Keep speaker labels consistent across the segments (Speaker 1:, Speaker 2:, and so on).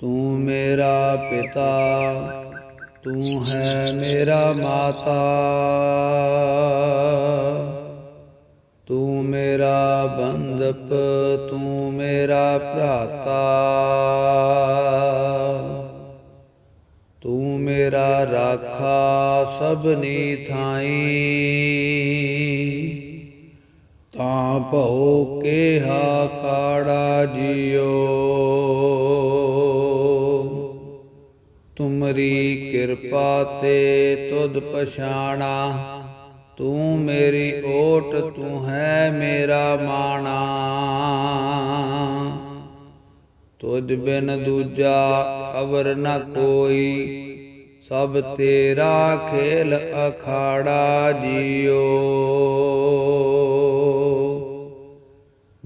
Speaker 1: ਤੂੰ ਮੇਰਾ ਪਿਤਾ, ਤੂੰ ਹੈ ਮੇਰਾ ਮਾਤਾ। ਤੂੰ ਮੇਰਾ ਬੰਦਪ ਤੂੰ ਮੇਰਾ ਭਰਾਤਾ। ਤੂੰ ਮੇਰਾ ਰਾਖਾ ਸਭਨੀ ਥਾਈ। ਤਾਂ ਭਉ ਕੇਹਾ ਕਾੜਾ ਜਿਉ ਤੁਮਰੀ ਕਿਰਪਾ ਤੇ ਤੁਧ ਪਛਾਣਾ। ਤੂੰ ਮੇਰੀ ਓਟ, ਤੂੰ ਹੈ ਮੇਰਾ ਮਾਣਾ। ਤੁਝ ਬਿਨ ਦੂਜਾ ਅਵਰ ਨ ਕੋਈ। ਸਭ ਤੇਰਾ ਖੇਲ ਅਖਾੜਾ ਜੀਓ।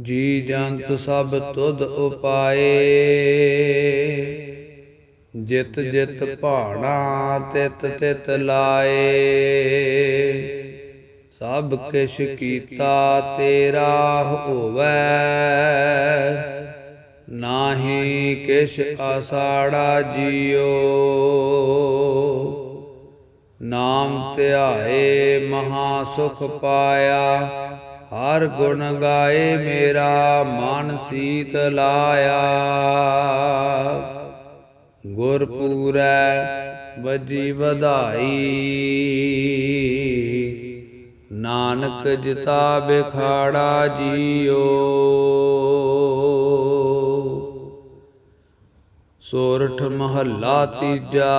Speaker 1: ਜੀ ਜੰਤ ਸਭ ਤੁਧ ਉਪਾਏ। ਜਿਤ ਜਿਤ ਭਾਣਾ ਤਿਤ ਤਿਤ ਲਾਏ। ਸਭ ਕਿਛ ਕੀਤਾ ਤੇਰਾ ਹੋਵੈ। ਨਾਹੀ ਕਿਛ ਆਸਾੜਾ ਜੀਓ। ਨਾਮ ਧਿਆਏ ਮਹਾ ਸੁਖ ਪਾਇਆ। ਹਰ ਗੁਣ ਗਾਏ ਮੇਰਾ ਮਨ ਸੀਤ ਲਾਇਆ। ਗੁਰ ਵਜੀ ਵਧਾਈ। ਨਾਨਕ ਜਿਤਾ ਬਿਖਾੜਾ ਜੀਓ। ਸੋਰਠ ਮਹੱਲਾ ਤੀਜਾ,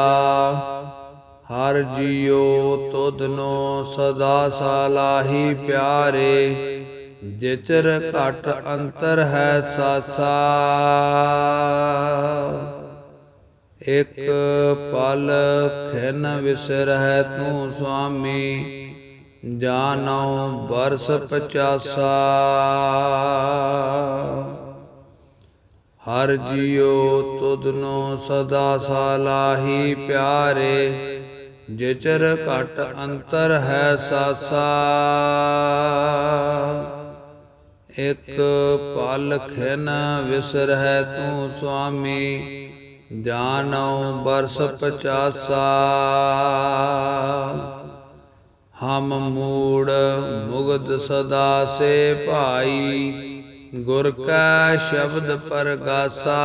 Speaker 1: ਹਰ ਜੀਓ ਤੁਧਨੋ ਸਦਾ ਸਾਲਾਹੀ ਪਿਆਰੇ। ਜਿਚਰ ਘਟ ਅੰਤਰ ਹੈ ਸਾਸਾ। ਇਕ ਪਲ ਖਿਨ ਵਿਸਰਹਿ ਤੂੰ ਸੁਆਮੀ ਜਾਨਉ ਬਰਸ ਪਚਾਸਾ। ਹਰ ਜਿਉ ਤੁਧਨੋ ਸਦਾ ਸਾਲਾਹੀ ਪਿਆਰੇ, ਜਿਚਰ ਘਟ ਅੰਤਰ ਹੈ ਸਾਸਾ। ਇਕ ਪਲ ਖਿਨ ਵਿਸਰਹਿ ਤੂੰ ਸੁਆਮੀ ਜਾਨਉ ਬਰਸ ਪਚਾਸਾ। ਹਮ ਮੂੜ ਮੁਗਦ ਸਦਾ ਸੇ ਭਾਈ, ਗੁਰ ਕਾ ਸ਼ਬਦ ਪਰਗਾਸਾ।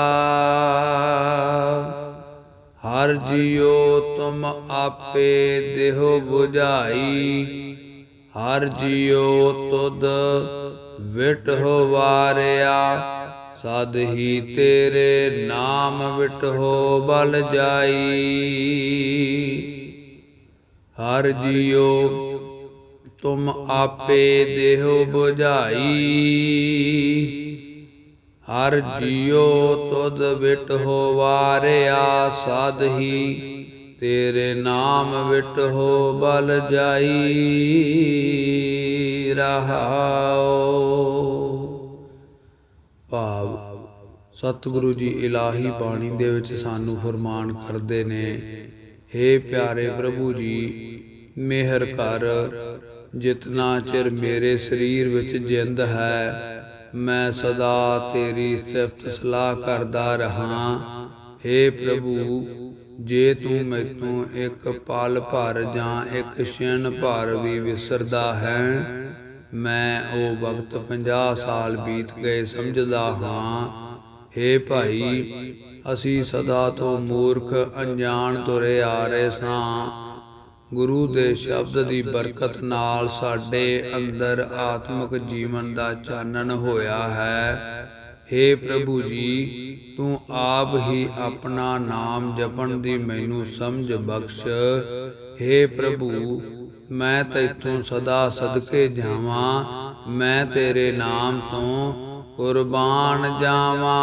Speaker 1: ਹਰ ਜਿਉ ਤੁਮ ਆਪੇ ਦੇਹੋ 부ਝਾਈ ਹਰ ਜਿਉ ਤੁਧ ਵਿਟ ਹੋ ਵਾਰਿਆ। ਸਦ ਹੀ ਤੇਰੇ ਨਾਮ ਵਿਟ ਹੋ ਬਲ ਜਾਈ। ਹਰ ਜੀਓ ਤੁਮ ਆਪੇ ਦੇਹੋ 부ਝਾਈ ਹਰ ਜਿਉ ਤੁਧ ਵਿਟ ਹੋ ਵਾਰਿਆ, ਸਦ ਹੀ ਤੇਰੇ ਨਾਮ ਵਿਟ ਹੋ ਬਲ ਜਾਈ। ਰਹਾਓ ਭਾਵ, ਸਤਿਗੁਰੂ ਜੀ ਇਲਾਹੀ ਬਾਣੀ ਦੇ ਵਿੱਚ ਸਾਨੂੰ ਫਰਮਾਨ ਕਰਦੇ ਨੇ हे ਪਿਆਰੇ ਪ੍ਰਭੂ ਜੀ, ਮਿਹਰ ਕਰ, ਜਿਤਨਾ ਚਿਰ ਮੇਰੇ ਸਰੀਰ ਵਿੱਚ ਜਿੰਦ ਹੈ, ਮੈਂ ਸਦਾ ਤੇਰੀ ਸਿਫਤ ਸਲਾਹ ਕਰਦਾ ਰਹਾ। हे ਪ੍ਰਭੂ, ਜੇ ਤੂੰ ਮੈਥੋਂ ਇੱਕ ਪਲ ਭਰ ਜਾਂ ਇੱਕ ਛਿਣ ਭਰ ਵੀ ਵਿਸਰਦਾ ਹੈ ਮੈਂ ਉਹ ਵਕਤ 50 ਸਾਲ ਬੀਤ ਗਏ ਸਮਝਦਾ ਹਾਂ हे ਭਾਈ ਅਸੀਂ ਸਦਾ ਤੋਂ ਮੂਰਖ ਅਣਜਾਣ ਤੁਰੇ ਆ ਰਹੇ ਸਾਂ ਗੁਰੂ ਦੇ ਸ਼ਬਦ ਦੀ ਬਰਕਤ ਨਾਲ ਸਾਡੇ ਅੰਦਰ ਆਤਮਿਕ ਜੀਵਨ ਦਾ ਚਾਨਣ ਹੋਇਆ ਹੈ हे ਪ੍ਰਭੂ ਜੀ ਤੂੰ ਆਪ ਹੀ ਆਪਣਾ ਨਾਮ ਜਪਣ ਦੀ ਮੈਨੂੰ ਸਮਝ ਬਖਸ਼ हे ਪ੍ਰਭੂ ਮੈਂ ਤੈਥੋਂ ਸਦਾ ਸਦਕੇ ਜਾਵਾਂ ਮੈਂ ਤੇਰੇ ਨਾਮ ਤੋਂ ਕੁਰਬਾਨ ਜਾਵਾਂ।